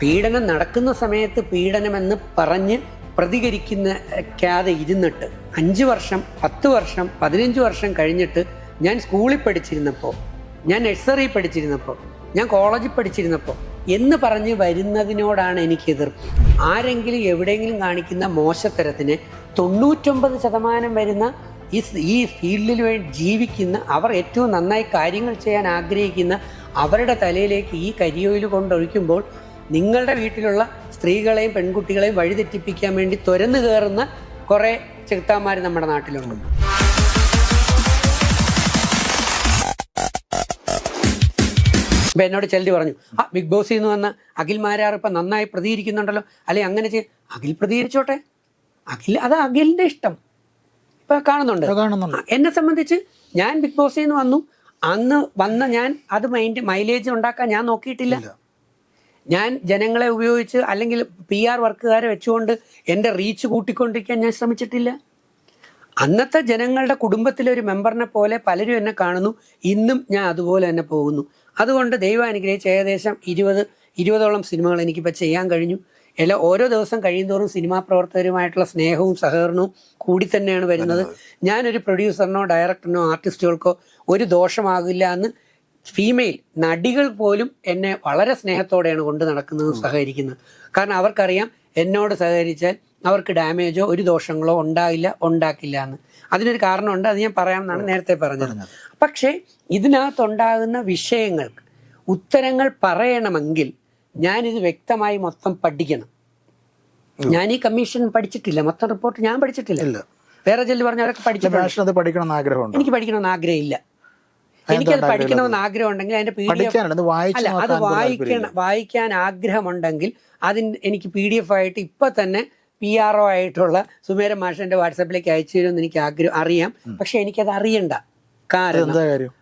പീഡനം നടക്കുന്ന സമയത്ത് പീഡനമെന്ന് പറഞ്ഞ് പ്രതികരിക്കുന്നക്കാതെ ഇരുന്നിട്ട് അഞ്ച് വർഷം പത്ത് വർഷം പതിനഞ്ച് വർഷം കഴിഞ്ഞിട്ട് ഞാൻ സ്കൂളിൽ പഠിച്ചിരുന്നപ്പോൾ ഞാൻ നഴ്സറി പഠിച്ചിരുന്നപ്പോൾ ഞാൻ കോളേജിൽ പഠിച്ചിരുന്നപ്പോൾ എന്ന് പറഞ്ഞ് വരുന്നതിനോടാണ് എനിക്ക് എതിർപ്പ്. ആരെങ്കിലും എവിടെയെങ്കിലും കാണിക്കുന്ന മോശത്തരത്തിന് തൊണ്ണൂറ്റൊമ്പത് ശതമാനം വരുന്ന ഈ ഈ ഫീൽഡിൽ വേണ്ടി ജീവിക്കുന്ന അവർ ഏറ്റവും നന്നായി കാര്യങ്ങൾ ചെയ്യാൻ ആഗ്രഹിക്കുന്ന അവരുടെ തലയിലേക്ക് ഈ കരിയോയിൽ കൊണ്ടൊഴിക്കുമ്പോൾ നിങ്ങളുടെ വീട്ടിലുള്ള സ്ത്രീകളെയും പെൺകുട്ടികളെയും വഴിതെറ്റിപ്പിക്കാൻ വേണ്ടി തുരന്നു കയറുന്ന കുറേ ചെറുത്താന്മാർ നമ്മുടെ നാട്ടിലുണ്ട്. അപ്പൊ എന്നോട് ചെല്ലി പറഞ്ഞു ആ ബിഗ് ബോസിൽ നിന്ന് വന്ന അഖിൽ മാരാർ ഇപ്പൊ നന്നായി പ്രതികരിക്കുന്നുണ്ടല്ലോ. അല്ലെ അങ്ങനെ ചെയ്യ അഖിൽ പ്രതികരിച്ചോട്ടെ. അഖിൽ അത് അഖിലിന്റെ ഇഷ്ടം. ഇപ്പൊ കാണുന്നുണ്ട്. എന്നെ സംബന്ധിച്ച് ഞാൻ ബിഗ് ബോസിൽ നിന്ന് വന്നു. അന്ന് വന്ന ഞാൻ അത് മൈൻഡ് മൈലേജ് ഉണ്ടാക്കാൻ ഞാൻ നോക്കിയിട്ടില്ല. ഞാൻ ജനങ്ങളെ ഉപയോഗിച്ച് അല്ലെങ്കിൽ പി ആർ വർക്കുകാരെ വെച്ചുകൊണ്ട് എന്റെ റീച്ച് കൂട്ടിക്കൊണ്ടിരിക്കാൻ ഞാൻ ശ്രമിച്ചിട്ടില്ല. അന്നത്തെ ജനങ്ങളുടെ കുടുംബത്തിലെ ഒരു മെമ്പറിനെ പോലെ പലരും എന്നെ കാണുന്നു. ഇന്നും ഞാൻ അതുപോലെ തന്നെ പോകുന്നു. അതുകൊണ്ട് ദൈവം അനുഗ്രഹിച്ച് ഏകദേശം ഇരുപത് ഇരുപതോളം സിനിമകൾ എനിക്കിപ്പോൾ ചെയ്യാൻ കഴിഞ്ഞു. എല്ലാ ഓരോ ദിവസം കഴിയുന്തോറും സിനിമാ പ്രവർത്തകരുമായിട്ടുള്ള സ്നേഹവും സഹകരണവും കൂടി തന്നെയാണ് വരുന്നത്. ഞാനൊരു പ്രൊഡ്യൂസറിനോ ഡയറക്ടറിനോ ആർട്ടിസ്റ്റുകൾക്കോ ഒരു ദോഷമാകില്ല എന്ന് ഫീമെയിൽ നടികൾ പോലും എന്നെ വളരെ സ്നേഹത്തോടെയാണ് കൊണ്ട് നടക്കുന്നത് സഹകരിക്കുന്നത്. കാരണം അവർക്കറിയാം എന്നോട് സഹകരിച്ചാൽ അവർക്ക് ഡാമേജോ ഒരു ദോഷങ്ങളോ ഉണ്ടാകില്ല ഉണ്ടാക്കില്ല എന്ന്. അതിനൊരു കാരണമുണ്ട് അത് ഞാൻ പറയാമെന്നാണ് നേരത്തെ പറഞ്ഞത്. പക്ഷേ ഇതിനകത്തുണ്ടാകുന്ന വിഷയങ്ങൾക്ക് ഉത്തരങ്ങൾ പറയണമെങ്കിൽ ഞാനിത് വ്യക്തമായി മൊത്തം പഠിക്കണം. ഞാൻ ഈ കമ്മീഷൻ പഠിച്ചിട്ടില്ല. മൊത്തം റിപ്പോർട്ട് ഞാൻ പഠിച്ചിട്ടില്ല. വേറെ ചെല്ലു പറഞ്ഞവരൊക്കെ പഠിച്ചിട്ടുണ്ട്. എനിക്ക് പഠിക്കണമെന്ന് ആഗ്രഹമില്ല. എനിക്കത് പഠിക്കണമെന്ന് ആഗ്രഹം ഉണ്ടെങ്കിൽ അതിന്റെ പി ഡി എഫ് അല്ല അത് വായിക്കണം വായിക്കാൻ ആഗ്രഹമുണ്ടെങ്കിൽ അതിന് എനിക്ക് പി ഡി എഫ് ആയിട്ട് ഇപ്പൊ തന്നെ പി ആർ ഒ ആയിട്ടുള്ള സുമേര മാഷന്റെ വാട്സാപ്പിലേക്ക് അയച്ചു തരുമെന്ന് എനിക്ക് ആഗ്രഹം അറിയാം. പക്ഷെ എനിക്കത് അറിയണ്ട. കാരണം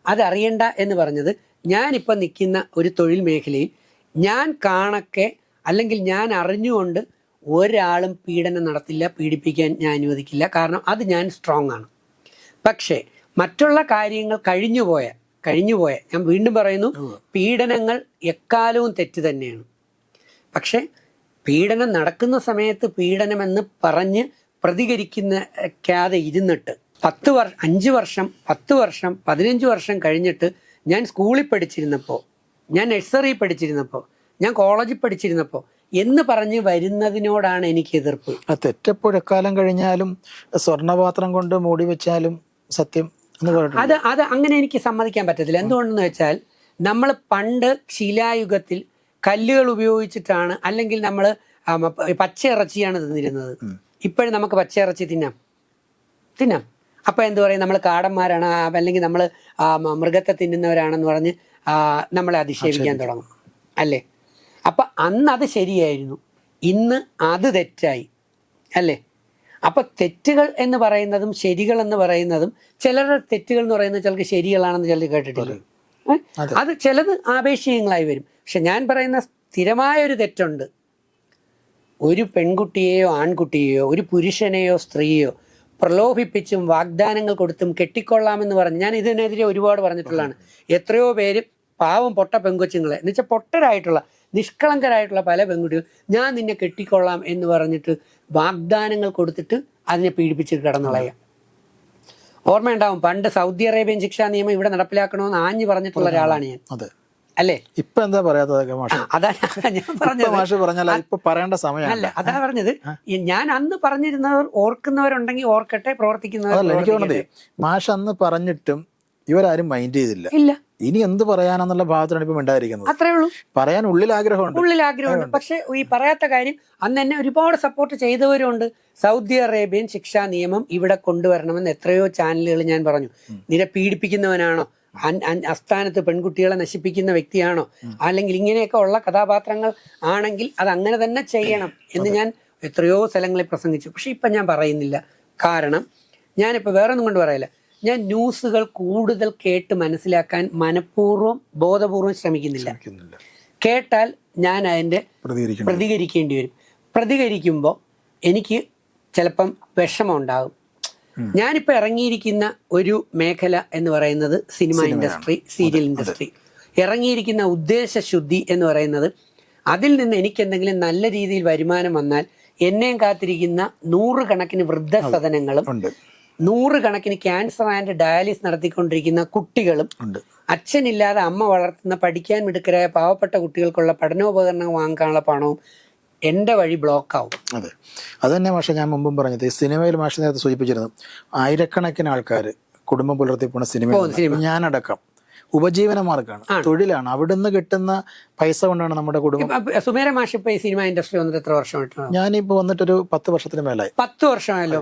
അത് അറിയണ്ട എന്ന് പറഞ്ഞത് ഞാനിപ്പോൾ നിൽക്കുന്ന ഒരു തൊഴിൽ മേഖലയിൽ ഞാൻ കാണക്കെ അല്ലെങ്കിൽ ഞാൻ അറിഞ്ഞുകൊണ്ട് ഒരാളും പീഡനം നടത്തില്ല പീഡിപ്പിക്കാൻ ഞാൻ അനുവദിക്കില്ല. കാരണം അത് ഞാൻ സ്ട്രോങ് ആണ്. പക്ഷേ മറ്റുള്ള കാര്യങ്ങൾ കഴിഞ്ഞുപോയ കഴിഞ്ഞുപോയ. ഞാൻ വീണ്ടും പറയുന്നു പീഡനങ്ങൾ എക്കാലവും തെറ്റ് തന്നെയാണ്. പക്ഷെ പീഡനം നടക്കുന്ന സമയത്ത് പീഡനമെന്ന് പറഞ്ഞ് പ്രതികരിക്കുന്നക്കാതെ ഇരുന്നിട്ട് പത്ത് വർഷം അഞ്ച് വർഷം പത്ത് വർഷം പതിനഞ്ച് വർഷം കഴിഞ്ഞിട്ട് ഞാൻ സ്കൂളിൽ പഠിച്ചിരുന്നപ്പോൾ ഞാൻ നഴ്സറി പഠിച്ചിരുന്നപ്പോൾ ഞാൻ കോളേജിൽ പഠിച്ചിരുന്നപ്പോൾ എന്ന് പറഞ്ഞ് വരുന്നതിനോടാണ് എനിക്ക് എതിർപ്പ്. ആ തെറ്റെപ്പോഴെക്കാലം കഴിഞ്ഞാലും സ്വർണപാത്രം കൊണ്ട് മൂടി വെച്ചാലും സത്യം അത് അത് അങ്ങനെ എനിക്ക് സമ്മതിക്കാൻ പറ്റത്തില്ല. എന്തുകൊണ്ടെന്ന് വെച്ചാൽ നമ്മൾ പണ്ട് ശിലായുഗത്തിൽ കല്ലുകൾ ഉപയോഗിച്ചിട്ടാണ് അല്ലെങ്കിൽ നമ്മൾ പച്ച ഇറച്ചിയാണ് തിന്നിരുന്നത്. ഇപ്പോഴും നമുക്ക് പച്ച ഇറച്ചി തിന്നാം. തിന്നാം. അപ്പൊ എന്തു പറയും? നമ്മൾ കാടന്മാരാണ് അല്ലെങ്കിൽ നമ്മൾ മൃഗത്തെ തിന്നുന്നവരാണെന്ന് പറഞ്ഞ് നമ്മളെ അധിക്ഷേപിക്കാൻ തുടങ്ങും. അല്ലേ? അപ്പൊ അന്ന് അത് ശരിയായിരുന്നു. ഇന്ന് അത് തെറ്റായി. അല്ലേ? അപ്പൊ തെറ്റുകൾ എന്ന് പറയുന്നതും ശരികൾ എന്ന് പറയുന്നതും ചിലരുടെ തെറ്റുകൾ എന്ന് പറയുന്നത് ചിലർക്ക് ശരികളാണെന്ന് ചിലർ കേട്ടിട്ടില്ല. അത്. ചിലത് ആപേക്ഷികങ്ങളായി വരും. പക്ഷെ ഞാൻ പറയുന്ന സ്ഥിരമായ ഒരു തെറ്റുണ്ട്. ഒരു പെൺകുട്ടിയെയോ ആൺകുട്ടിയെയോ ഒരു പുരുഷനെയോ സ്ത്രീയോ പ്രലോഭിപ്പിച്ചും വാഗ്ദാനങ്ങൾ കൊടുത്തും കെട്ടിക്കൊള്ളാമെന്ന് പറഞ്ഞ് ഞാൻ ഇതിനെതിരെ ഒരുപാട് പറഞ്ഞിട്ടുള്ളതാണ്. എത്രയോ പേര് പാവം പൊട്ട പെങ്കൊച്ചുങ്ങളെ എന്ന് വെച്ചാൽ പൊട്ടരായിട്ടുള്ള നിഷ്കളങ്കരായിട്ടുള്ള പല പെൺകുട്ടികളും ഞാൻ നിന്നെ കെട്ടിക്കൊള്ളാം എന്ന് പറഞ്ഞിട്ട് വാഗ്ദാനങ്ങൾ കൊടുത്തിട്ട് അതിനെ പീഡിപ്പിച്ച് കിടന്നുകളയാം ഓർമ്മയുണ്ടാവും പണ്ട് സൗദി അറേബ്യൻ ശിക്ഷാ നിയമം ഇവിടെ നടപ്പിലാക്കണമെന്ന് ആഞ്ഞു പറഞ്ഞിട്ടുള്ള ഒരാളാണ് ഞാൻ. അതെ. അല്ലേ? ഇപ്പൊ എന്താ പറയാത്തതൊക്കെ മാഷ്? ആ, അതാ ഞാൻ പറഞ്ഞത്. മാഷ് പറഞ്ഞാൽ ഇപ്പൊ പറയേണ്ട സമയമാണ്. അല്ല അതാ പറഞ്ഞത്. ഞാൻ അന്ന് പറഞ്ഞിരുന്നവർ ഓർക്കുന്നവരുണ്ടെങ്കിൽ ഓർക്കട്ടെ പ്രവർത്തിക്കുന്നവർ എനിക്ക് തോന്നുന്നത്. മാഷ് അന്ന് പറഞ്ഞിട്ടും ഇവരാരും മൈൻഡ് ചെയ്തില്ല. ഇല്ല. ഇനി എന്ത് പറയാനെന്നുള്ള ഭാഗത്താണ് ഇപ്പൊ മിണ്ടായിരിക്കുന്നത് അത്രേ ഉള്ളൂ. പറയാൻ ഉള്ളിൽ ആഗ്രഹമുണ്ട്. ഉള്ളിൽ ആഗ്രഹമുണ്ട്. പക്ഷെ ഈ പറയാത്ത കാര്യം അന്ന് എന്നെ ഒരുപാട് സപ്പോർട്ട് ചെയ്തവരുണ്ട്. സൗദി അറേബ്യൻ ശിക്ഷാ നിയമം ഇവിടെ കൊണ്ടുവരണമെന്ന് എത്രയോ ചാനലുകൾ ഞാൻ പറഞ്ഞു. നിന്നെ പീഡിപ്പിക്കുന്നവനാണോ? അസ്ഥാനത്ത് പെൺകുട്ടികളെ നശിപ്പിക്കുന്ന വ്യക്തിയാണോ? അല്ലെങ്കിൽ ഇങ്ങനെയൊക്കെ ഉള്ള കഥാപാത്രങ്ങൾ ആണെങ്കിൽ അത് അങ്ങനെ തന്നെ ചെയ്യണം എന്ന് ഞാൻ എത്രയോ സ്ഥലങ്ങളിൽ പ്രസംഗിച്ചു. പക്ഷെ ഇപ്പൊ ഞാൻ പറയുന്നില്ല. കാരണം ഞാനിപ്പോൾ വേറെ ഒന്നും കൊണ്ട് പറയില്ല. ഞാൻ ന്യൂസുകൾ കൂടുതൽ കേട്ട് മനസ്സിലാക്കാൻ മനഃപൂർവം ബോധപൂർവം ശ്രമിക്കുന്നില്ല. കേട്ടാൽ ഞാൻ അതിന്റെ പ്രതികരിക്കണം പ്രതികരിക്കേണ്ടി വരും. പ്രതികരിക്കുമ്പോൾ എനിക്ക് ചിലപ്പം വിഷമം ഉണ്ടാകും. ഞാനിപ്പോൾ ഇറങ്ങിയിരിക്കുന്ന ഒരു മേഖല എന്ന് പറയുന്നത് സിനിമ ഇൻഡസ്ട്രി സീരിയൽ ഇൻഡസ്ട്രി. ഇറങ്ങിയിരിക്കുന്ന ഉദ്ദേശശുദ്ധി എന്ന് പറയുന്നത് അതിൽ നിന്ന് എനിക്ക് എന്തെങ്കിലും നല്ല രീതിയിൽ വരുമാനം വന്നാൽ എന്നെയും കാത്തിരിക്കുന്ന നൂറുകണക്കിന് വൃദ്ധസദനങ്ങളും നൂറുകണക്കിന് ക്യാൻസർ ആൻഡ് ഡയാലിസ് നടത്തിക്കൊണ്ടിരിക്കുന്ന കുട്ടികളും അച്ഛനില്ലാതെ അമ്മ വളർത്തുന്ന പഠിക്കാൻ മിടുക്കരായ പാവപ്പെട്ട കുട്ടികൾക്കുള്ള പഠനോപകരണങ്ങൾ വാങ്ങാനുള്ള പണവും എന്റെ വഴി ബ്ലോക്കാവും അതെ അത്. തന്നെ മാഷെ ഞാൻ മുമ്പും പറഞ്ഞത് ഈ സിനിമയിൽ മാഷ നേരത്തെ സൂചിപ്പിച്ചിരുന്നു ആയിരക്കണക്കിന് ആൾക്കാർ കുടുംബം പുലർത്തി പോണ സിനിമ. ഞാനടക്കം ഉപജീവന മാർഗമാണ്. തൊഴിലാണ്. അവിടുന്ന് കിട്ടുന്ന പൈസ കൊണ്ടാണ് നമ്മുടെ കുടുംബം സുമേര മാഷ് ഇപ്പൊ ഈ സിനിമ ഇൻഡസ്ട്രി വന്നിട്ട് എത്ര വർഷമായിട്ടാണ്? ഞാനിപ്പോ വന്നിട്ടൊരു പത്ത് വർഷത്തിന് മേലായി. പത്ത് വർഷമായല്ലോ.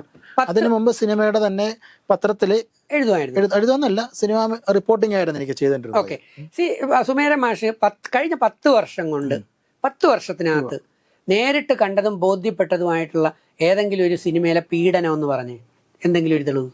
അതിനു മുമ്പ് സിനിമയുടെ തന്നെ പത്രത്തിൽ എഴുതുമായിരുന്നു. എഴുതുമെന്നല്ല സിനിമ റിപ്പോർട്ടിംഗ് ആയിരുന്നു എനിക്ക് ചെയ്തിട്ടുണ്ട് ഓക്കെ. സി സുമേര മാഷ് പത്ത് കഴിഞ്ഞ പത്ത് വർഷം കൊണ്ട് പത്ത് വർഷത്തിനകത്ത് നേരിട്ട് കണ്ടതും ബോധ്യപ്പെട്ടതുമായിട്ടുള്ള ഏതെങ്കിലും ഒരു സിനിമയിലെ പീഡനം എന്ന് പറഞ്ഞ് എന്തെങ്കിലും ഒരു തെളിവ്?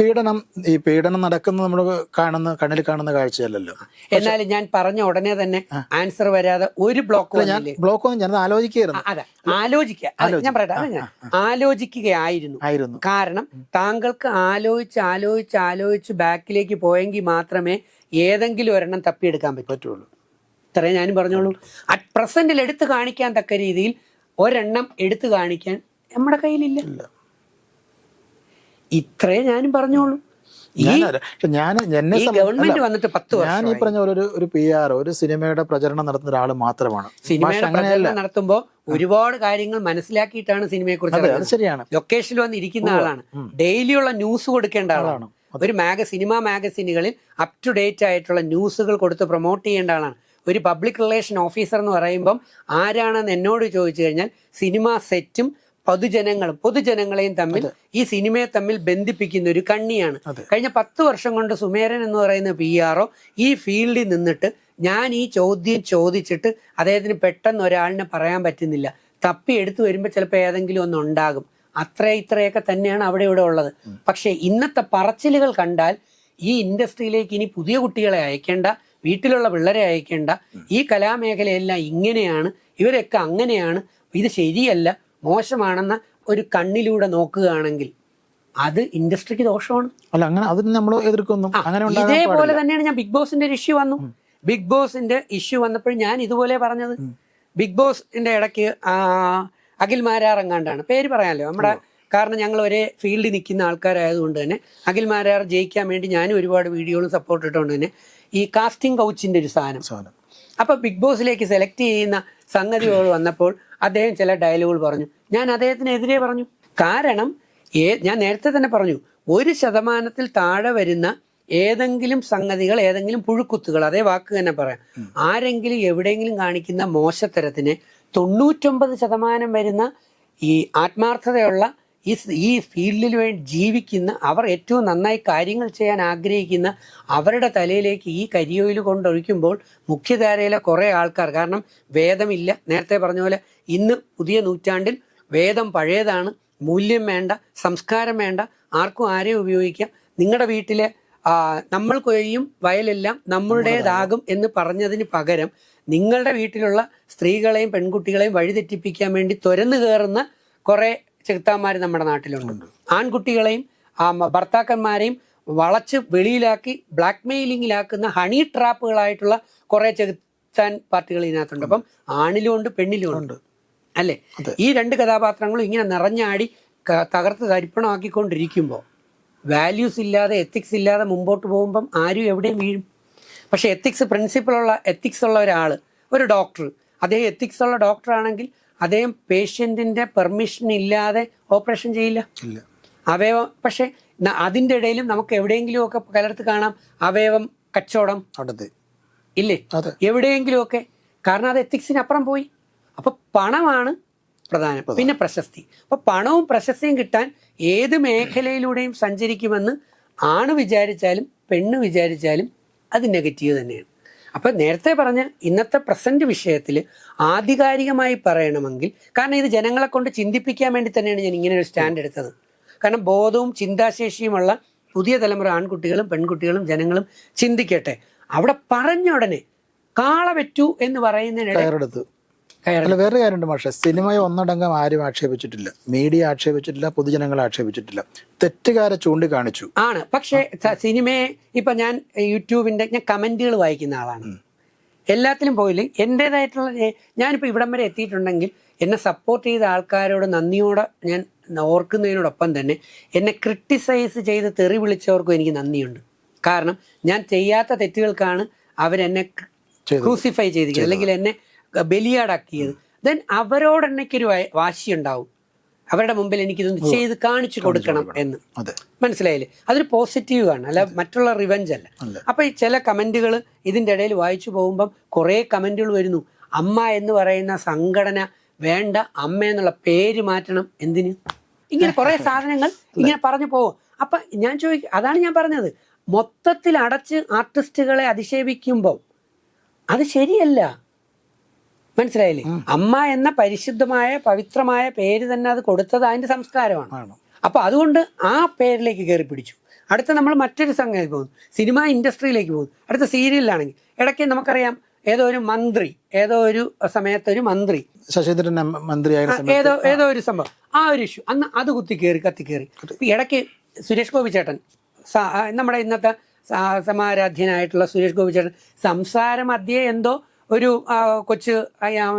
പീഡനം ഈ പീഡനം നടക്കുന്നത് നമ്മൾ കാണുന്ന കണ്ണിൽ കാണുന്ന കാഴ്ചയല്ലല്ലോ. എന്നാൽ ഞാൻ പറഞ്ഞ ഉടനെ തന്നെ ആൻസർ വരാതെ ഒരു ബ്ലോക്ക് ഞാൻ ബ്ലോക്ക് ഒന്നും ഞാൻ ആലോചിക്കുകയായിരുന്നു. അതെ. ആലോചിക്കുക. ഞാൻ പറയട്ടെ ആലോചിക്കുകയായിരുന്നു. ആയിരുന്നു. കാരണം താങ്കൾക്ക് ആലോചിച്ച് ആലോചിച്ച് ആലോചിച്ച് ബാക്കിലേക്ക് പോയെങ്കിൽ മാത്രമേ ഏതെങ്കിലും ഒരെണ്ണം തപ്പിയെടുക്കാൻ പറ്റൂ. പറ്റുള്ളൂ. ഇത്രയും ഞാനും പറഞ്ഞോളൂ. അറ്റ് പ്രസന്റിൽ എടുത്തു കാണിക്കാൻ തക്ക രീതിയിൽ ഒരെണ്ണം എടുത്തു കാണിക്കാൻ നമ്മുടെ കയ്യിലില്ല. ഇത്രേ ഞാനും പറഞ്ഞോളൂ. ഞാൻ എന്നെ ഈ ഗവൺമെന്റ് വന്നിട്ട് പത്ത് ഞാൻ ഈ പറഞ്ഞ പോലെ ഒരു പി ആർ ഒരു സിനിമയുടെ പ്രചരണം നടത്തുന്ന ഒരാൾ മാത്രമാണ്. സിനിമയുടെ പ്രചരണം നടത്തുമ്പോൾ ഒരുപാട് കാര്യങ്ങൾ മനസ്സിലാക്കിയിട്ടാണ് സിനിമയെ കുറിച്ച് ശരിയാണ്. ലൊക്കേഷനിൽ വന്ന് ഇരിക്കുന്ന ആളാണ്. ഡെയിലിയുള്ള ന്യൂസ് കൊടുക്കേണ്ട ആളാണ്. ഒരു മാഗ സിനിമ മാഗസിനുകളിൽ അപ് ടു ഡേറ്റ് ആയിട്ടുള്ള ന്യൂസുകൾ കൊടുത്ത് പ്രൊമോട്ട് ചെയ്യേണ്ട ആളാണ്. ഒരു പബ്ലിക് റിലേഷൻ ഓഫീസർ എന്ന് പറയുമ്പം ആരാണെന്ന് എന്നോട് ചോദിച്ചു കഴിഞ്ഞാൽ സിനിമ സെറ്റും പൊതുജനങ്ങളും പൊതുജനങ്ങളെയും തമ്മിൽ ഈ സിനിമയെ തമ്മിൽ ബന്ധിപ്പിക്കുന്ന ഒരു കണ്ണിയാണ്. കഴിഞ്ഞ പത്ത് വർഷം കൊണ്ട് സുമേരൻ എന്ന് പറയുന്ന പി ആർഒ ഈ ഫീൽഡിൽ നിന്നിട്ട് ഞാൻ ഈ ചോദ്യം ചോദിച്ചിട്ട് അദ്ദേഹത്തിന് പെട്ടെന്ന് ഒരാളിനെ പറയാൻ പറ്റുന്നില്ല. തപ്പി എടുത്തു വരുമ്പോൾ ചിലപ്പോൾ ഏതെങ്കിലും ഒന്ന് ഉണ്ടാകും. അത്ര ഇത്രയൊക്കെ തന്നെയാണ് അവിടെ ഇവിടെ ഉള്ളത്. പക്ഷേ ഇന്നത്തെ പറച്ചിലുകൾ കണ്ടാൽ ഈ ഇൻഡസ്ട്രിയിലേക്ക് ഇനി പുതിയ കുട്ടികളെ അയക്കേണ്ട വീട്ടിലുള്ള പിള്ളേരെ അയക്കേണ്ട ഈ കലാമേഖലയെല്ലാം ഇങ്ങനെയാണ് ഇവരൊക്കെ അങ്ങനെയാണ് ഇത് ശരിയല്ല മോശമാണെന്ന ഒരു കണ്ണിലൂടെ നോക്കുകയാണെങ്കിൽ അത് ഇൻഡസ്ട്രിക്ക് ദോഷമാണ്. അല്ല അങ്ങനെ അതിന് നമ്മൾ എതിർക്കുന്നു. അങ്ങനെ ഇതേപോലെ തന്നെയാണ് ഞാൻ ബിഗ് ബോസിന്റെ ഒരു ഇഷ്യൂ വന്നു. ബിഗ് ബോസിന്റെ ഇഷ്യൂ വന്നപ്പോൾ ഞാൻ ഇതുപോലെ പറഞ്ഞത്. ബിഗ് ബോസിന്റെ ഇടയ്ക്ക് അഖിൽ മാരാറെങ്ങാണ്ടാണ്. പേര് പറയാമല്ലോ നമ്മുടെ കാരണം ഞങ്ങൾ ഒരേ ഫീൽഡിൽ നിൽക്കുന്ന ആൾക്കാരായതുകൊണ്ട് തന്നെ അഖിൽ മാരാർ ജയിക്കാൻ വേണ്ടി ഞാനും ഒരുപാട് വീഡിയോകളും സപ്പോർട്ട് ഇട്ടുകൊണ്ട് തന്നെ ഈ കാസ്റ്റിംഗ് കൗച്ചിന്റെ ഒരു സാധനം. സാധനം. അപ്പൊ ബിഗ് ബോസിലേക്ക് സെലക്ട് ചെയ്യുന്ന സംഗതികൾ വന്നപ്പോൾ അദ്ദേഹം ചില ഡയലോഗുകൾ പറഞ്ഞു. ഞാൻ അദ്ദേഹത്തിനെതിരെ പറഞ്ഞു. കാരണം ഏ ഞാൻ നേരത്തെ തന്നെ പറഞ്ഞു ഒരു ശതമാനത്തിൽ താഴെ വരുന്ന ഏതെങ്കിലും സംഗതികൾ ഏതെങ്കിലും പുഴുക്കുത്തുകൾ അതേ വാക്ക് തന്നെ പറയാം. ആരെങ്കിലും എവിടെയെങ്കിലും കാണിക്കുന്ന മോശത്തരത്തിന് തൊണ്ണൂറ്റൊമ്പത് ശതമാനം വരുന്ന ഈ ആത്മാർത്ഥതയുള്ള ഈ ഈ ഫീൽഡിൽ വേണ്ടി ജീവിക്കുന്ന അവർ ഏറ്റവും നന്നായി കാര്യങ്ങൾ ചെയ്യാൻ ആഗ്രഹിക്കുന്ന അവരുടെ തലയിലേക്ക് ഈ കരിയോയിൽ കൊണ്ടൊഴിക്കുമ്പോൾ മുഖ്യധാരയിലെ കുറേ ആൾക്കാർ കാരണം വേദമില്ല. നേരത്തെ പറഞ്ഞ പോലെ ഇന്ന് പുതിയ നൂറ്റാണ്ടിൽ വേദം പഴയതാണ്. മൂല്യം വേണ്ട സംസ്കാരം വേണ്ട ആർക്കും ആരെയും ഉപയോഗിക്കാം. നിങ്ങളുടെ വീട്ടിലെ നമ്മൾ കൊയ്യും വയലെല്ലാം നമ്മളുടേതാകും എന്ന് പറഞ്ഞതിന് പകരം നിങ്ങളുടെ വീട്ടിലുള്ള സ്ത്രീകളെയും പെൺകുട്ടികളെയും വഴിതെറ്റിപ്പിക്കാൻ വേണ്ടി തുരന്നു കയറുന്ന കുറെ ചെകുത്താന്മാർ നമ്മുടെ നാട്ടിലുണ്ട്. ആൺകുട്ടികളെയും ആ, ഭർത്താക്കന്മാരെയും വളച്ച് വെളിയിലാക്കി ബ്ലാക്ക് മെയിലിങ്ങിലാക്കുന്ന ഹണി ട്രാപ്പുകളായിട്ടുള്ള കുറെ ചെകുത്താൻ പാർട്ടികൾ ഇതിനകത്തുണ്ട്. അപ്പം ആണിലും ഉണ്ട് പെണ്ണിലും ഉണ്ട്. അല്ലേ? ഈ രണ്ട് കഥാപാത്രങ്ങളും ഇങ്ങനെ നിറഞ്ഞാടി തകർത്ത് തരിപ്പണമാക്കിക്കൊണ്ടിരിക്കുമ്പോൾ വാല്യൂസ് ഇല്ലാതെ എത്തിക്സ് ഇല്ലാതെ മുമ്പോട്ട് പോകുമ്പം ആരും എവിടെയും വീഴും. പക്ഷെ എത്തിക്സ് പ്രിൻസിപ്പലുള്ള എത്തിക്സ് ഉള്ള ഒരാൾ ഒരു ഡോക്ടർ അദ്ദേഹം എത്തിക്സ് ഉള്ള ഡോക്ടർ ആണെങ്കിൽ അദ്ദേഹം പേഷ്യന്റിന്റെ പെർമിഷൻ ഇല്ലാതെ ഓപ്പറേഷൻ ചെയ്യില്ല. അവയവം പക്ഷെ അതിന്റെ അതിന്റെ ഇടയിലും നമുക്ക് എവിടെയെങ്കിലും ഒക്കെ പലയിടത്ത് കാണാം അവയവം കച്ചവടം. ഇല്ലേ? എവിടെയെങ്കിലും ഒക്കെ. കാരണം അത് എത്തിക്സിനപ്പുറം പോയി. അപ്പൊ പണമാണ് പ്രധാനം. പിന്നെ പ്രശസ്തി. അപ്പൊ പണവും പ്രശസ്തിയും കിട്ടാൻ ഏത് മേഖലയിലൂടെയും സഞ്ചരിക്കുമെന്ന് ആണ് വിചാരിച്ചാലും പെണ്ണ് വിചാരിച്ചാലും അത് നെഗറ്റീവ് തന്നെയാണ്. അപ്പൊ നേരത്തെ പറഞ്ഞ ഇന്നത്തെ പ്രസന്റ് വിഷയത്തിൽ ആധികാരികമായി പറയണമെങ്കിൽ കാരണം ഇത് ജനങ്ങളെ കൊണ്ട് ചിന്തിപ്പിക്കാൻ വേണ്ടി തന്നെയാണ് ഞാൻ ഇങ്ങനെ ഒരു സ്റ്റാൻഡ് എടുത്തത്. കാരണം ബോധവും ചിന്താശേഷിയുമുള്ള പുതിയ തലമുറ ആൺകുട്ടികളും പെൺകുട്ടികളും ജനങ്ങളും ചിന്തിക്കട്ടെ. അവിടെ പറഞ്ഞ ഉടനെ കാള വെറ്റു എന്ന് പറയുന്നതിനിടെ കയറെടുത്ത്. കയറി അല്ല വേറൊരു കാര്യമുണ്ട് പക്ഷേ സിനിമയെ ഒന്നടങ്കം ആരും ആക്ഷേപിച്ചിട്ടില്ല. മീഡിയ ആക്ഷേപിച്ചിട്ടില്ല പൊതുജനങ്ങൾ ആക്ഷേപിച്ചിട്ടില്ല. തെറ്റുകാരെ ചൂണ്ടിക്കാണിച്ചു. ആണ്. പക്ഷേ സിനിമയെ ഇപ്പൊ ഞാൻ യൂട്യൂബിന്റെ ഞാൻ കമന്റുകൾ വായിക്കുന്ന ആളാണ്. എല്ലാത്തിലും പോയില്ല? എന്റേതായിട്ടുള്ള ഞാനിപ്പോൾ ഇവിടം വരെ എത്തിയിട്ടുണ്ടെങ്കിൽ എന്നെ സപ്പോർട്ട് ചെയ്ത ആൾക്കാരോട് നന്ദിയോടെ ഞാൻ ഓർക്കുന്നതിനോടൊപ്പം തന്നെ എന്നെ ക്രിട്ടിസൈസ് ചെയ്ത് തെറി വിളിച്ചവർക്കും എനിക്ക് നന്ദിയുണ്ട്. കാരണം ഞാൻ ചെയ്യാത്ത തെറ്റുകൾക്കാണ് അവരെന്നെ ക്രൂസിഫൈ ചെയ്തിരിക്കുന്നത്. അല്ലെങ്കിൽ എന്നെ ബലിയാടാക്കിയത്. ദെൻ അവരോട് എനിക്കൊരു വാശി ഉണ്ടാവും അവരുടെ മുമ്പിൽ എനിക്കിതൊന്ന് ചെയ്ത് കാണിച്ചു കൊടുക്കണം എന്ന്. മനസ്സിലായില്ലേ? അതൊരു പോസിറ്റീവ് ആണ്. അല്ല മറ്റുള്ള റിവഞ്ച് അല്ല. അല്ല. അപ്പൊ ഈ ചില കമന്റുകൾ ഇതിന്റെ ഇടയിൽ വായിച്ചു പോകുമ്പം കുറെ കമന്റുകൾ വരുന്നു. അമ്മ എന്ന് പറയുന്ന സംഘടന വേണ്ട അമ്മ എന്നുള്ള പേര് മാറ്റണം എന്തിന്? ഇങ്ങനെ കുറെ സാധനങ്ങൾ ഇങ്ങനെ പറഞ്ഞു പോകും. അപ്പൊ ഞാൻ ചോദിക്കും അതാണ് ഞാൻ പറഞ്ഞത്. മൊത്തത്തിൽ അടച്ച് ആർട്ടിസ്റ്റുകളെ അധിക്ഷേപിക്കുമ്പോൾ അത് ശരിയല്ല. മനസ്സിലായില്ലേ? അമ്മ എന്ന പരിശുദ്ധമായ പവിത്രമായ പേര് തന്നെ അത് കൊടുത്തത് അതിന്റെ സംസ്കാരമാണ്. അപ്പൊ അതുകൊണ്ട് ആ പേരിലേക്ക് കയറി പിടിച്ചു. അടുത്ത നമ്മൾ മറ്റൊരു സംഗതി പോകുന്നു. സിനിമ ഇൻഡസ്ട്രിയിലേക്ക് പോകുന്നു. അടുത്ത സീരിയലിലാണെങ്കിൽ ഇടയ്ക്ക് നമുക്കറിയാം ഏതോ ഒരു മന്ത്രി ഏതോ ഒരു സമയത്ത് ഒരു മന്ത്രി. ശശീന്ദ്രൻ മന്ത്രി ഏതോ ഏതോ ഒരു സംഭവം. ആ ഒരു ഇഷ്യൂ അന്ന് അത് കുത്തി കയറി കത്തി കയറി. ഇടയ്ക്ക് സുരേഷ് ഗോപി ചേട്ടൻ നമ്മുടെ ഇന്നത്തെ സമാരാധ്യനായിട്ടുള്ള സുരേഷ് ഗോപി ചേട്ടൻ സംസാര മധ്യേ എന്തോ ഒരു കൊച്ച്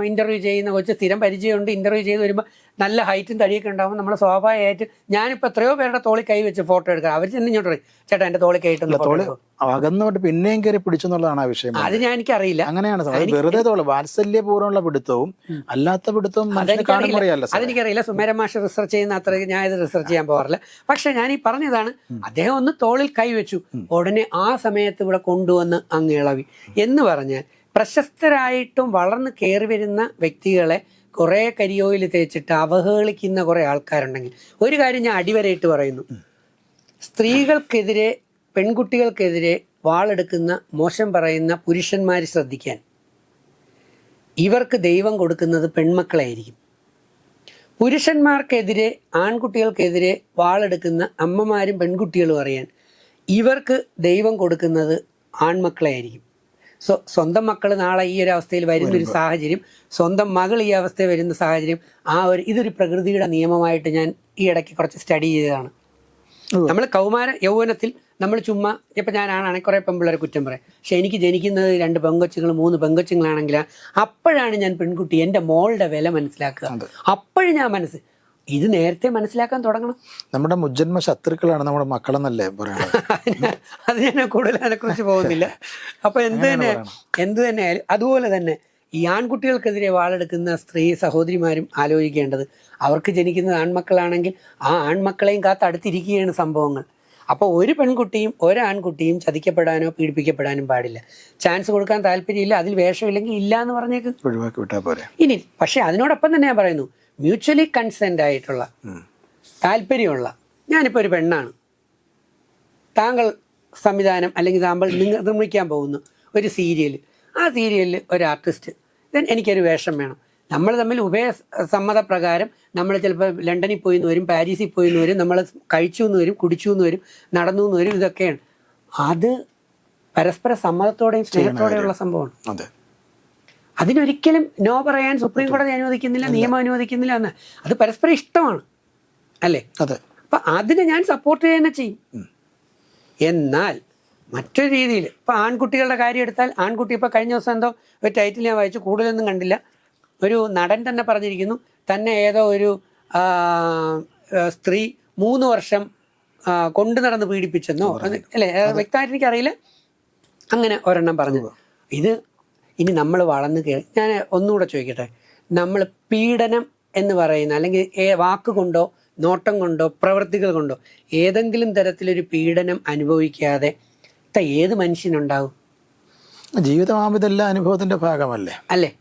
ഇന്റർവ്യൂ ചെയ്യുന്ന കൊച്ച് സ്ഥിരം പരിചയമുണ്ട്. ഇന്റർവ്യൂ ചെയ്ത് വരുമ്പോൾ നല്ല ഹൈറ്റും തടിയൊക്കെ ഉണ്ടാവും. നമ്മൾ സ്വാഭാവികമായിട്ട് ഞാനിപ്പോൾ എത്രയോ പേരുടെ തോളി കൈ വെച്ച് ഫോട്ടോ എടുക്കാം അവർ ചെന്ന് ഇങ്ങോട്ട് പറയും ചേട്ടാ എന്റെ തോളി എടുക്കോ അകന്നോട്ട് പിന്നെയും കയറി പിടിച്ചു എന്നുള്ളതാണ് ആ വിഷയം അത് ഞാൻ എനിക്കറിയില്ല അങ്ങനെയാണ് വെറുതെ തോൾ വാത്സല്യപൂർവമുള്ള പിടുത്തവും അല്ലാത്ത പിടുത്തവും. അതെനിക്കറിയില്ല. സുമേര മാഷ് റിസർച്ച് ചെയ്യുന്ന അത്ര ഞാൻ ഇത് റിസർച്ച് ചെയ്യാൻ പോകാറില്ല. പക്ഷെ ഞാൻ ഈ പറഞ്ഞതാണ് അദ്ദേഹം ഒന്ന് തോളിൽ കൈവച്ചു ഉടനെ ആ സമയത്ത് ഇവിടെ കൊണ്ടുവന്ന് അങ്ങ് ഇളവി. എന്ന് പറഞ്ഞാൽ പ്രശസ്തരായിട്ടും വളർന്ന് കയറി വരുന്ന വ്യക്തികളെ കുറേ കരിയോയിൽ തേച്ചിട്ട് അവഹേളിക്കുന്ന കുറേ ആൾക്കാരുണ്ടെങ്കിൽ. ഒരു കാര്യം ഞാൻ അടിവരയിട്ട് പറയുന്നു. സ്ത്രീകൾക്കെതിരെ പെൺകുട്ടികൾക്കെതിരെ വാളെടുക്കുന്ന മോശം പറയുന്ന പുരുഷന്മാർ ശ്രദ്ധിക്കാൻ. ഇവർക്ക് ദൈവം കൊടുക്കുന്നത് പെൺമക്കളായിരിക്കും. പുരുഷന്മാർക്കെതിരെ ആൺകുട്ടികൾക്കെതിരെ വാളെടുക്കുന്ന അമ്മമാരും പെൺകുട്ടികളും അറിയാൻ ഇവർക്ക് ദൈവം കൊടുക്കുന്നത് ആൺമക്കളെ ആയിരിക്കും സ്വന്തം മക്കൾ നാളെ ഈ ഒരു അവസ്ഥയിൽ വരുന്ന ഒരു സാഹചര്യം സ്വന്തം മകൾ ഈ അവസ്ഥയിൽ വരുന്ന സാഹചര്യം ആ ഒരു ഇതൊരു പ്രകൃതിയുടെ നിയമമായിട്ട് ഞാൻ ഈ ഇടയ്ക്ക് കുറച്ച് സ്റ്റഡി ചെയ്തതാണ്. നമ്മൾ കൗമാര യൗവനത്തിൽ നമ്മൾ ചുമ്മാ ഇപ്പം ഞാനാണെങ്കിൽ കുറേ പെമ്പിള്ളേരെ കുറ്റം പറയാം. പക്ഷെ എനിക്ക് ജനിക്കുന്നത് രണ്ട് പെങ്കൊച്ചുങ്ങൾ മൂന്ന് പെങ്കൊച്ചുങ്ങളാണെങ്കിൽ അപ്പോഴാണ് ഞാൻ പെൺകുട്ടി എന്റെ മോളുടെ വില മനസ്സിലാക്കുക. അപ്പോഴും ഞാൻ മനസ്സ് ഇത് നേരത്തെ മനസ്സിലാക്കാൻ തുടങ്ങണം. നമ്മുടെ മുജ്ജന്മ ശത്രുക്കളാണ് നമ്മുടെ മക്കളെന്നല്ലേ പറയുന്നത് അത് ഞാൻ കൂടുതൽ അതിനെക്കുറിച്ച് പോകുന്നില്ല. അപ്പൊ എന്ത് തന്നെ എന്ത് തന്നെ അതുപോലെ തന്നെ ഈ ആൺകുട്ടികൾക്കെതിരെ വാളെടുക്കുന്ന സ്ത്രീ സഹോദരിമാരും ആലോചിക്കേണ്ടത് അവർക്ക് ജനിക്കുന്നത് ആൺമക്കളാണെങ്കിൽ ആ ആൺമക്കളെയും കാത്ത് അടുത്തിരിക്കുകയാണ് സംഭവങ്ങൾ. അപ്പോൾ ഒരു പെൺകുട്ടിയും ഒരാൺകുട്ടിയും ചതിക്കപ്പെടാനോ പീഡിപ്പിക്കപ്പെടാനും പാടില്ല. ചാൻസ് കൊടുക്കാൻ താല്പര്യമില്ല അതിൽ വേഷമില്ലെങ്കിൽ ഇല്ല എന്ന് പറഞ്ഞേക്ക്. ഒഴിവാക്കി വിട്ടാൽ പോരെ. ഇനി പക്ഷേ അതിനോടൊപ്പം തന്നെ ഞാൻ പറയുന്നു മ്യൂച്വലി കൺസെന്റ് ആയിട്ടുള്ള താല്പര്യമുള്ള ഞാനിപ്പോൾ ഒരു പെണ്ണാണ്. താങ്കൾ സംവിധാനം അല്ലെങ്കിൽ താങ്കൾ നിങ്ങൾ നിർമ്മിക്കാൻ പോകുന്നു ഒരു സീരിയൽ ആ സീരിയലിൽ ഒരു ആർട്ടിസ്റ്റ് ദെൻ എനിക്കൊരു വേഷം വേണം. നമ്മൾ തമ്മിൽ ഉഭയ സമ്മതപ്രകാരം നമ്മൾ ചിലപ്പോൾ ലണ്ടനിൽ പോയി വരും പാരീസിൽ പോയി വരും നമ്മൾ കഴിച്ചു എന്ന് വരും കുടിച്ചു എന്ന് വരും നടന്നു എന്ന് വരും ഇതൊക്കെയാണ്. അത് പരസ്പര സമ്മതത്തോടെയും സ്നേഹത്തോടെയുള്ള സംഭവമാണ്. അതെ. അതിനൊരിക്കലും നോ പറയാൻ സുപ്രീം കോടതി അനുവദിക്കുന്നില്ല നിയമം അനുവദിക്കുന്നില്ല എന്ന്. അത് പരസ്പരം ഇഷ്ടമാണ് അല്ലേ? അതെ. അപ്പൊ അതിനെ ഞാൻ സപ്പോർട്ട് ചെയ്യുക ചെയ്യും. എന്നാൽ മറ്റൊരു രീതിയിൽ ഇപ്പൊ ആൺകുട്ടികളുടെ കാര്യം എടുത്താൽ ആൺകുട്ടി ഇപ്പൊ കഴിഞ്ഞ ദിവസം എന്തോ ഒരു ടൈറ്റിൽ ഞാൻ വായിച്ചു കൂടുതലൊന്നും കണ്ടില്ല. ഒരു നടൻ തന്നെ പറഞ്ഞിരിക്കുന്നു. തന്നെ ഏതോ ഒരു സ്ത്രീ മൂന്ന് വർഷം കൊണ്ടു നടന്ന് പീഡിപ്പിച്ചെന്നോ? അല്ലേ? വ്യക്തമായിട്ട് എനിക്കറിയില്ല. അങ്ങനെ ഒരെണ്ണം പറഞ്ഞു. ഇത് ഇനി നമ്മൾ വളർന്നു കയറി ഞാൻ ഒന്നുകൂടെ ചോദിക്കട്ടെ. നമ്മൾ പീഡനം എന്ന് പറയുന്ന അല്ലെങ്കിൽ ഏ- വാക്കുകൊണ്ടോ നോട്ടം കൊണ്ടോ പ്രവൃത്തികൾ കൊണ്ടോ ഏതെങ്കിലും തരത്തിലൊരു പീഡനം അനുഭവിക്കാതെ ഏത് മനുഷ്യനുണ്ടാവും? ജീവിതമാകുമ്പോൾ ഇതെല്ലാം അനുഭവത്തിന്റെ ഭാഗമല്ലേ? അല്ലേ?